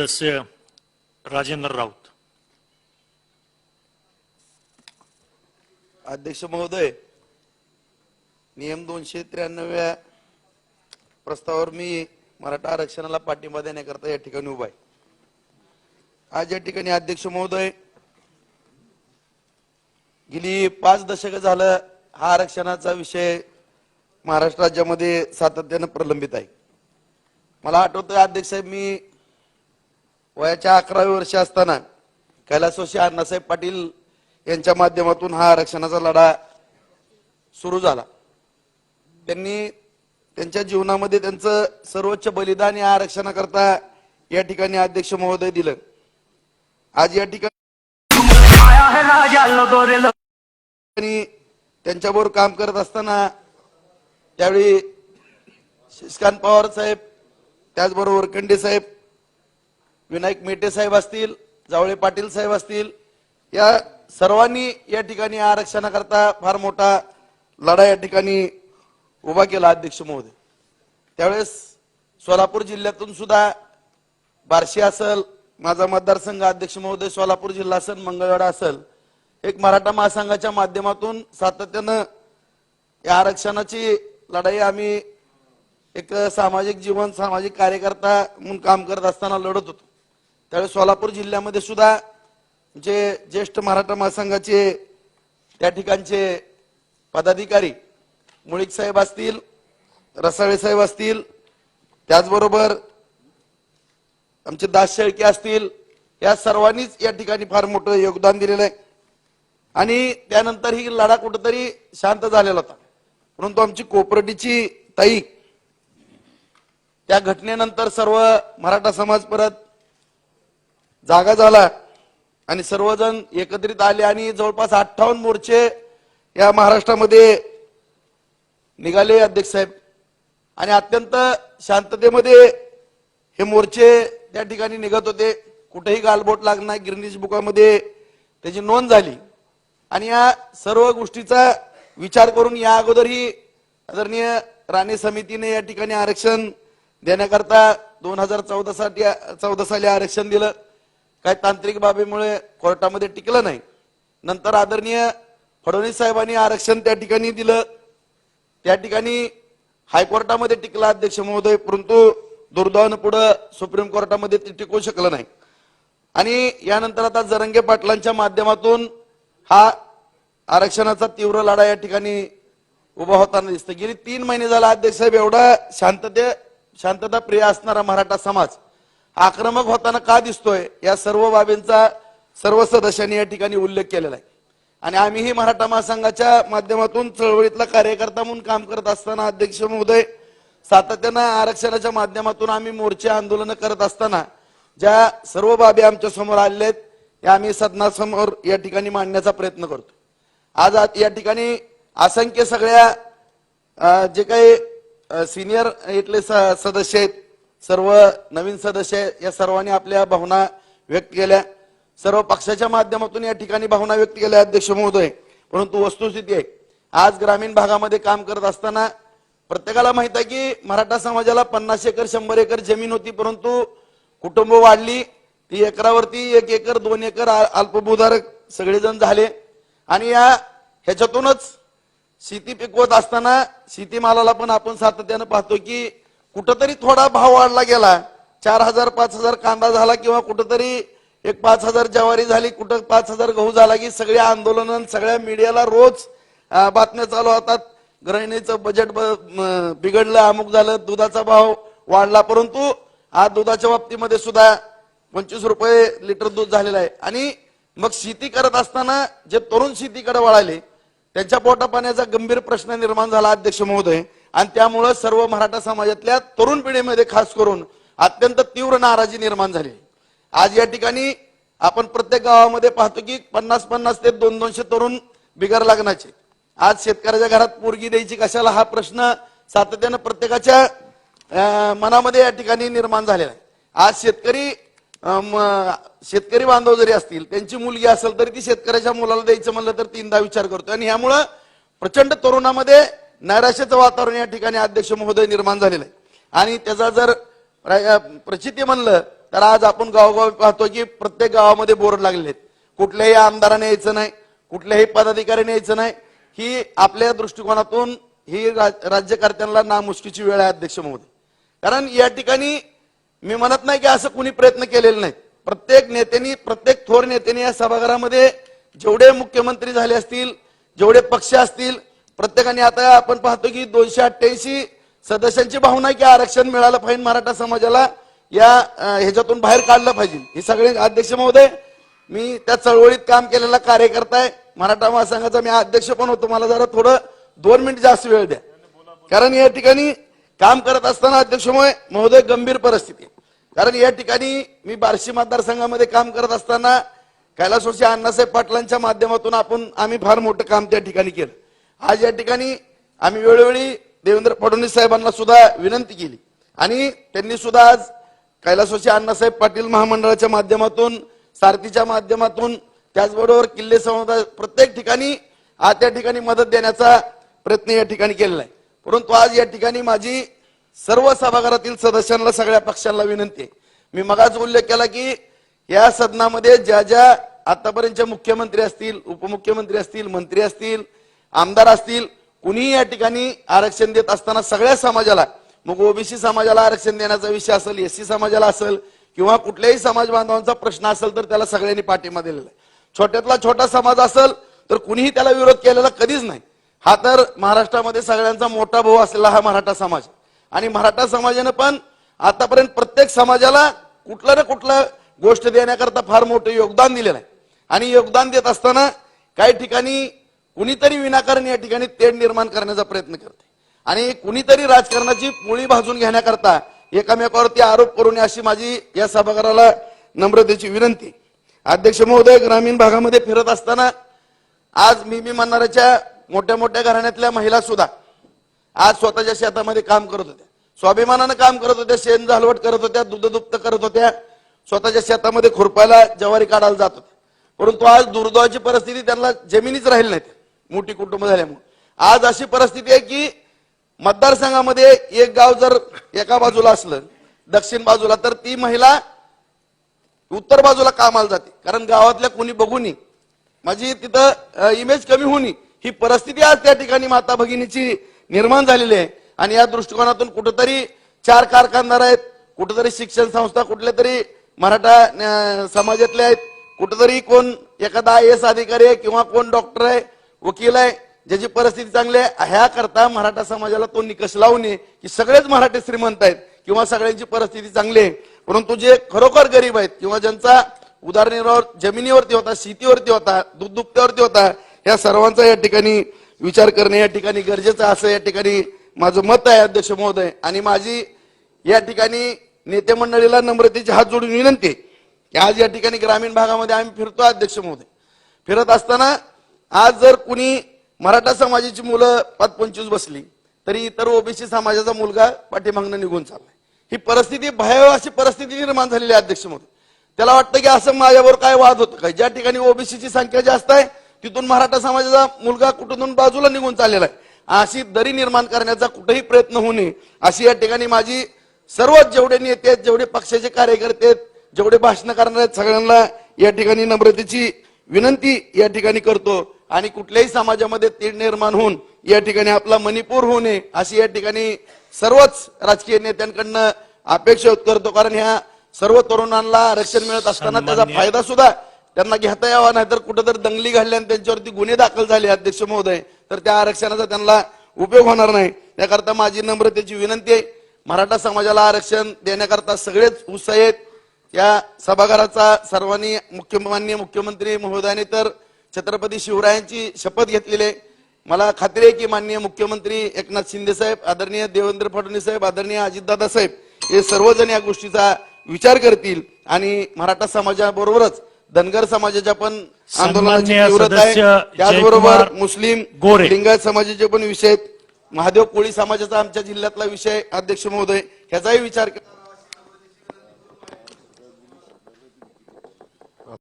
सदस्य राजेंद्र राऊत अध्यक्ष महोदय नियम दोनशे त्र्याण्णव्या प्रस्तावावर मी मराठा आरक्षणाला पाठिंबा देण्याकरता या ठिकाणी उभा आहे. आज या ठिकाणी अध्यक्ष महोदय गेली पाच दशक झालं हा आरक्षणाचा विषय महाराष्ट्र राज्यामध्ये सातत्यानं प्रलंबित आहे. मला आठवतंय अध्यक्ष साहेब मी वयाच्या अकरावी वर्ष असताना कैलासोशी अण्णासाहेब पाटील यांच्या माध्यमातून हा आरक्षणाचा लढा सुरू झाला. त्यांनी त्यांच्या जीवनामध्ये त्यांचं सर्वोच्च बलिदान या आरक्षणाकरता या ठिकाणी अध्यक्ष महोदय दिलं. आज या ठिकाणी त्यांच्याबरोबर काम करत असताना त्यावेळी शशिकांत पवार साहेब त्याचबरोबर खंडे साहेब विनायक मेटे साहेब असतील जावळे पाटील साहेब असतील या सर्वांनी या ठिकाणी आरक्षणाकरता फार मोठा लढा या ठिकाणी उभा केला अध्यक्ष महोदय. त्यावेळेस सोलापूर जिल्ह्यातून सुद्धा बार्शी असल माझा मतदारसंघ अध्यक्ष महोदय सोलापूर जिल्हा असेल मंगळवाडा असेल एक मराठा महासंघाच्या माध्यमातून सातत्यानं या आरक्षणाची लढाई आम्ही एक सामाजिक जीवन सामाजिक कार्यकर्ता म्हणून काम करत असताना लढत होतो. त्यावेळेस सोलापूर जिल्ह्यामध्ये सुद्धा जे ज्येष्ठ मराठा महासंघाचे त्या ठिकाणचे पदाधिकारी मुळीक साहेब असतील रसाळे साहेब असतील त्याचबरोबर आमचे दास शेळके असतील या सर्वांनीच या ठिकाणी फार मोठं योगदान दिलेलं आहे. आणि त्यानंतर ही लढा कुठंतरी शांत झालेला होता. परंतु आमची कोपरटीची ताई त्या घटनेनंतर सर्व मराठा समाज परत जागा झाला आणि सर्वजण एकत्रित आले आणि जवळपास अठ्ठावन्न मोर्चे या महाराष्ट्रामध्ये निघाले अध्यक्ष साहेब. आणि अत्यंत शांततेमध्ये हे मोर्चे त्या ठिकाणी निघत होते. कुठेही गालबोट लागणार गिरणीज बुकामध्ये त्याची नोंद झाली. आणि या सर्व गोष्टीचा विचार करून या अगोदरही आदरणीय राणे समितीने या ठिकाणी आरक्षण देण्याकरता दोन हजार चौदा साठी चौदा साली आरक्षण दिलं. काही तांत्रिक बाबीमुळे कोर्टामध्ये टिकलं नाही. नंतर आदरणीय फडणवीस साहेबांनी आरक्षण त्या ठिकाणी दिलं. त्या ठिकाणी हायकोर्टामध्ये टिकला अध्यक्ष महोदय परंतु दुर्दैवानं पुढं सुप्रीम कोर्टामध्ये ते टिकू शकलं नाही. आणि यानंतर आता जरंगे पाटलांच्या माध्यमातून हा आरक्षणाचा तीव्र लढा या ठिकाणी उभा होताना दिसतं गेली तीन महिने झाला अध्यक्ष साहेब एवढा शांतते शांतता प्रिय असणारा मराठा समाज आक्रमक होताना का दिसतोय या सर्व बाबींचा सर्व सदस्यांनी या ठिकाणी उल्लेख केलेला आहे. आणि आम्हीही मराठा महासंघाच्या माध्यमातून चळवळीतला कार्यकर्ता म्हणून काम करत असताना अध्यक्ष महोदय सातत्यानं आरक्षणाच्या माध्यमातून आम्ही मोर्चे आंदोलन करत असताना ज्या सर्व बाबी आमच्यासमोर आलेल्या आहेत त्या आम्ही सदनासमोर या ठिकाणी मांडण्याचा प्रयत्न करतो आज या ठिकाणी असंख्य सगळ्या जे काही सिनियर इथले स- सदस्य आहेत सर्व नवीन सदस्य या सर्वांनी आपल्या भावना व्यक्त केल्या. सर्व पक्षाच्या माध्यमातून या ठिकाणी भावना व्यक्त केल्या अध्यक्ष महोदय. परंतु वस्तुस्थिती आहे. आज ग्रामीण भागामध्ये काम करत असताना प्रत्येकाला माहीत आहे की मराठा समाजाला पन्नास एकर शंभर एकर जमीन होती परंतु कुटुंब वाढली. ती एकरावरती एक एकर दोन एकर अल्पभूधारक सगळेजण झाले. आणि या ह्याच्यातूनच शेती पिकवत असताना शेतीमालाला पण आपण सातत्यानं पाहतो की कुठंतरी थोडा भाव वाढला गेला. चार हजार पाच हजार कांदा झाला किंवा कुठंतरी एक पाच हजार ज्वारी झाली कुठं पाच हजार गहू झाला की सगळ्या आंदोलन सगळ्या मीडियाला रोज बातम्या चालू होतात. गृहिणीचं बजेट ब- बिघडलं अमुक झालं दुधाचा भाव वाढला. परंतु आज दुधाच्या बाबतीमध्ये सुद्धा पंचवीस रुपये लिटर दूध झालेलं आहे. आणि मग शेती करत असताना जे तरुण शेतीकडे वळाले त्यांच्या पोटापाण्याचा गंभीर प्रश्न निर्माण झाला अध्यक्ष महोदय. आणि त्यामुळं सर्व मराठा समाजातल्या तरुण पिढीमध्ये खास करून अत्यंत तीव्र नाराजी निर्माण झाली. आज या ठिकाणी आपण प्रत्येक गावामध्ये पाहतो की पन्नास पन्नास ते दोन दोनशे तरुण बिगार लागण्याचे आज शेतकऱ्याच्या घरात पोरगी द्यायची कशाला हा प्रश्न सातत्यानं प्रत्येकाच्या मनामध्ये या ठिकाणी निर्माण झालेला आहे. आज शेतकरी शेतकरी बांधव जरी असतील त्यांची मुलगी असेल तरी ती शेतकऱ्याच्या मुलाला द्यायचं म्हणलं तर तीनदा विचार करतो आणि ह्यामुळं प्रचंड तरुणामध्ये नैराश्याचं वातावरण या ठिकाणी अध्यक्ष महोदय निर्माण झालेलं आहे. आणि त्याचा जर प्रचिती म्हणलं तर आज आपण गावोगावी पाहतो की प्रत्येक गावामध्ये बोर्ड लागलेले आहेत. कुठल्याही आमदाराने यायचं नाही कुठल्याही पदाधिकाऱ्याने यायचं नाही. ही आपल्या दृष्टिकोनातून ही राज्यकर्त्यांना नामुष्कीची वेळ आहे अध्यक्ष महोदय. कारण या ठिकाणी मी म्हणत नाही की असं कुणी प्रयत्न केलेले नाही. प्रत्येक नेत्यांनी प्रत्येक थोर नेत्यांनी या सभागृहामध्ये जेवढे मुख्यमंत्री झाले असतील जेवढे पक्ष असतील प्रत्येकाने आता आपण पाहतो की दोनशे अठ्ठ्याऐंशी सदस्यांची भावना की आरक्षण मिळालं पाहिजे मराठा समाजाला. या ह्याच्यातून बाहेर काढलं पाहिजे. हे सगळे अध्यक्ष महोदय मी त्या चळवळीत काम केलेला कार्यकर्ता आहे. मराठा महासंघाचा मी अध्यक्ष पण होतो. मला जरा थोडं दोन मिनिट जास्त वेळ द्या. कारण या ठिकाणी काम करत असताना अध्यक्ष महोदय गंभीर परिस्थिती कारण या ठिकाणी मी बार्शी मतदारसंघामध्ये काम करत असताना कैलासोशी अण्णासाहेब पाटलांच्या माध्यमातून आपण आम्ही फार मोठं काम त्या ठिकाणी केलं. आज या ठिकाणी आम्ही वेळोवेळी देवेंद्र फडणवीस साहेबांना सुद्धा विनंती केली. आणि त्यांनी सुद्धा आज कैलासवासी अण्णासाहेब पाटील महामंडळाच्या माध्यमातून सारथीच्या माध्यमातून त्याचबरोबर किल्ले समुदाय प्रत्येक ठिकाणी आज त्या ठिकाणी मदत देण्याचा प्रयत्न या ठिकाणी केलेला आहे. परंतु आज या ठिकाणी माझी सर्व सभागृहातील सदस्यांना सगळ्या पक्षांना विनंती आहे. मी मगाच उल्लेख केला की या सदनामध्ये ज्या ज्या आतापर्यंतच्या मुख्यमंत्री असतील उपमुख्यमंत्री असतील मंत्री असतील आमदार असतील कुणीही या ठिकाणी आरक्षण देत असताना सगळ्या समाजाला मग ओबीसी समाजाला आरक्षण देण्याचा विषय असेल एससी समाजाला असेल किंवा कुठल्याही समाज बांधवांचा प्रश्न असेल तर त्याला सगळ्यांनी पाठिंबा दिलेला आहे. छोट्यातला छोटा समाज असेल तर कुणीही त्याला विरोध केलेला कधीच नाही. हा तर महाराष्ट्रामध्ये सगळ्यांचा मोठा भाऊ असलेला हा मराठा समाज आणि मराठा समाजानं पण आतापर्यंत प्रत्येक समाजाला कुठलं ना कुठलं गोष्ट देण्याकरता फार मोठं योगदान दिलेलं आहे. आणि योगदान देत असताना काही ठिकाणी कुणीतरी विनाकारण या ठिकाणी तेढ निर्माण करण्याचा प्रयत्न करते. आणि कुणीतरी राजकारणाची पोळी भाजून घेण्याकरता एकामेकावरती आरोप करून अशी माझी या सभागृहाला नम्रतेची विनंती. अध्यक्ष महोदय ग्रामीण भागामध्ये फिरत असताना आज मी मी म्हणणाऱ्याच्या मोठ्या मोठ्या घराण्यातल्या महिला सुद्धा आज स्वतःच्या शेतामध्ये काम करत होत्या. स्वाभिमानानं काम करत होत्या शेण झालवट करत होत्या दुग्धदुप्त करत होत्या स्वतःच्या शेतामध्ये खुरपायला ज्वारी काढायला जात होत्या. परंतु आज दुर्दैवाची परिस्थिती त्यांना जमिनीच राहिली नाहीत. मोठी कुटुंब झाल्यामुळे आज अशी परिस्थिती आहे की मतदारसंघामध्ये एक गाव जर एका बाजूला असलं दक्षिण बाजूला तर ती महिला उत्तर बाजूला कामाला जाते. कारण गावातल्या कोणी बघूनी माझी तिथं इमेज कमी होणी ही परिस्थिती आज त्या ठिकाणी माता भगिनीची निर्माण झालेली आहे. आणि या दृष्टिकोनातून कुठंतरी चार कारखानदार आहेत कुठंतरी शिक्षण संस्था कुठल्या तरी मराठा समाजातल्या आहेत कुठंतरी कोण एखादा आय एस अधिकारी आहे किंवा कोण डॉक्टर आहे वकील आहे ज्याची परिस्थिती चांगली आहे ह्याकरता मराठा समाजाला तो निकष लावू नये की सगळेच मराठी श्रीमंत आहेत किंवा सगळ्यांची परिस्थिती चांगली आहे. परंतु जे खरोखर गरीब आहेत किंवा ज्यांचा उदारनिर्वाह जमिनीवरती होता शेतीवरती होता दूध दुभत्यावरती होता या सर्वांचा या ठिकाणी विचार करणे या ठिकाणी गरजेचं असं या ठिकाणी माझं मत आहे अध्यक्ष महोदय. आणि माझी या ठिकाणी नेते मंडळीला नम्रतेची हात जोडून विनंती की आज या ठिकाणी ग्रामीण भागामध्ये आम्ही फिरतो अध्यक्ष महोदय. फिरत असताना आज जर कुणी मराठा समाजाची मुलं पाच पंचवीस बसली तरी इतर ओबीसी समाजाचा मुलगा पाठीमागनं निघून चाललाय. ही परिस्थिती भयावह अशी परिस्थिती निर्माण झालेली आहे अध्यक्ष म्हणून. त्याला वाटतं की असं माझ्यावर काय वाद होतं काय ज्या ठिकाणी ओबीसीची संख्या जास्त आहे तिथून मराठा समाजाचा मुलगा कुठून बाजूला निघून चाललेला आहे. अशी दरी निर्माण करण्याचा कुठेही प्रयत्न होऊ नये. अशी या ठिकाणी माझी सर्वच जेवढे नेते आहेत जेवढे पक्षाचे कार्यकर्ते आहेत जेवढे भाषण करणार आहेत सगळ्यांना या ठिकाणी नम्रतेची विनंती या ठिकाणी करतो. आणि कुठल्याही समाजामध्ये तीड निर्माण होऊन या ठिकाणी आपला मणिपूर होऊ नये अशी या ठिकाणी सर्वच राजकीय नेत्यांकडनं अपेक्षा करतो. कारण ह्या सर्व तरुणांना आरक्षण मिळत असताना त्याचा फायदा सुद्धा त्यांना घेता यावा नाही तर कुठेतरी दंगली घडल्या आणि त्यांच्यावरती गुन्हे दाखल झाले अध्यक्ष महोदय. तर त्या आरक्षणाचा त्यांना उपयोग होणार नाही. त्याकरता माझी नम्रतेची विनंती आहे मराठा समाजाला आरक्षण देण्याकरता सगळेच उत्साही आहेत. या सभागृहाचा सर्वांनी मुख्य माननीय मुख्यमंत्री महोदयाने तर छत्रपती शिवरायांची शपथ घेतलेली आहे. मला खात्री आहे की माननीय मुख्यमंत्री एकनाथ शिंदे साहेब आदरणीय देवेंद्र फडणवीस साहेब आदरणीय अजितदादा साहेब हे सर्वजण या गोष्टीचा विचार करतील आणि मराठा समाजाबरोबरच धनगर समाजाच्या पण आंदोलनाची तीव्रता आहे. त्याचबरोबर मुस्लिम गोरे. लिंगायत समाजाचे पण विषय आहेत. महादेव कोळी समाजाचा आमच्या जिल्ह्यातला विषय अध्यक्ष महोदय ह्याचाही विचार